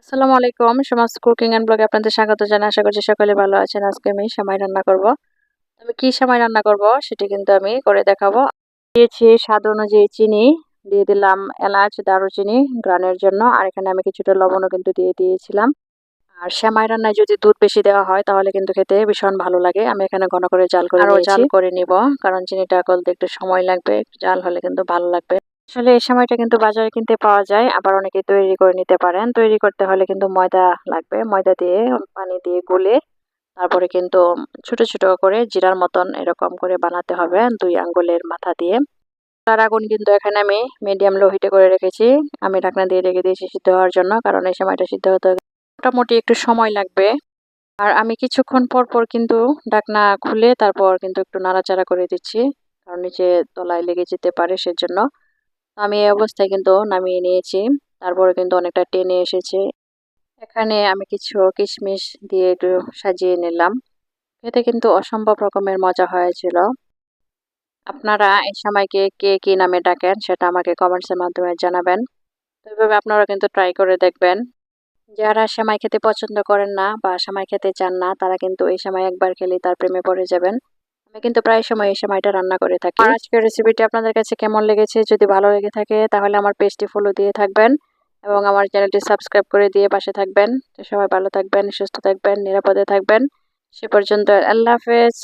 আসসালামু আলাইকুম সমাজ কুকিং অ্যান্ড ব্লগে আপনাদের স্বাগত জানাই। আশা করছি সকলে ভালো আছেন। আজকে আমি সেমাই রান্না করব। আমি কি সেমাই রান্না করব সেটি কিন্তু আমি করে দেখাবো। দিয়েছি স্বাদ অনুযায়ী চিনি দিয়ে দিলাম এলাচ দারুচিনি গ্রানের জন্য আর এখানে আমি কিছুটা লবণও কিন্তু দিয়ে দিয়েছিলাম। আর সেমাই রান্নায় যদি দুধ বেশি দেওয়া হয় তাহলে কিন্তু খেতে ভীষণ ভালো লাগে। আমি এখানে ঘন করে জাল করে আরও জাল? করে নিব কারণ চিনিটা গলতে একটু সময় লাগবে। জাল হলে কিন্তু ভালো লাগবে। আসলে এই সময়টা কিন্তু বাজারে কিনতে পাওয়া যায়, আবার অনেকে তৈরি করে নিতে পারেন। তৈরি করতে হলে কিন্তু ময়দা লাগবে, ময়দা দিয়ে, পানি দিয়ে গুলে তারপরে কিন্তু ছোট ছোট করে জিরার মতন এরকম করে বানাতে হবে দুই আঙ্গুলের মাথা দিয়ে। তার আগুন কিন্তু এখানে আমি মিডিয়াম লো হিটে করে রেখেছি। আমি ঢাকনা দিয়ে রেখে দিয়েছি সিদ্ধ হওয়ার জন্য, কারণ এই সময়টা সিদ্ধ হতে মোটামুটি একটু সময় লাগবে। আর আমি কিছুক্ষণ পর পর কিন্তু ঢাকনা খুলে তারপর কিন্তু একটু নাড়াচাড়া করে দিচ্ছি, কারণ নিচে তলায় লেগে যেতে পারে সেজন্য। আমি এই অবস্থায় কিন্তু নামিয়ে নিয়েছি। তারপরে কিন্তু অনেকটা টেনে এসেছে। এখানে আমি কিছু কিশমিশ দিয়ে একটু সাজিয়ে নিলাম। খেতে কিন্তু অসম্ভব রকমের মজা হয়েছিল। আপনারা এই সময়কে কে কী নামে ডাকেন সেটা আমাকে কমেন্টসের মাধ্যমে জানাবেন। তো এইভাবে আপনারা কিন্তু ট্রাই করে দেখবেন। যারা সেমাই খেতে পছন্দ করেন না বা সেমাই খেতে চান না, তারা কিন্তু এই সময় একবার খেলে তার প্রেমে পড়ে যাবেন। আমি কিন্তু প্রায় সময় এই সময়টা রান্না করে থাকি। আর আজকের রেসিপিটি আপনাদের কাছে কেমন লেগেছে যদি ভালো লেগে থাকে, তাহলে আমার পেজটি ফলো দিয়ে থাকবেন এবং আমার চ্যানেলটি সাবস্ক্রাইব করে দিয়ে পাশে থাকবেন। তো সবাই ভালো থাকবেন, সুস্থ থাকবেন, নিরাপদে থাকবেন। সে পর্যন্ত আল্লাহ হাফেজ।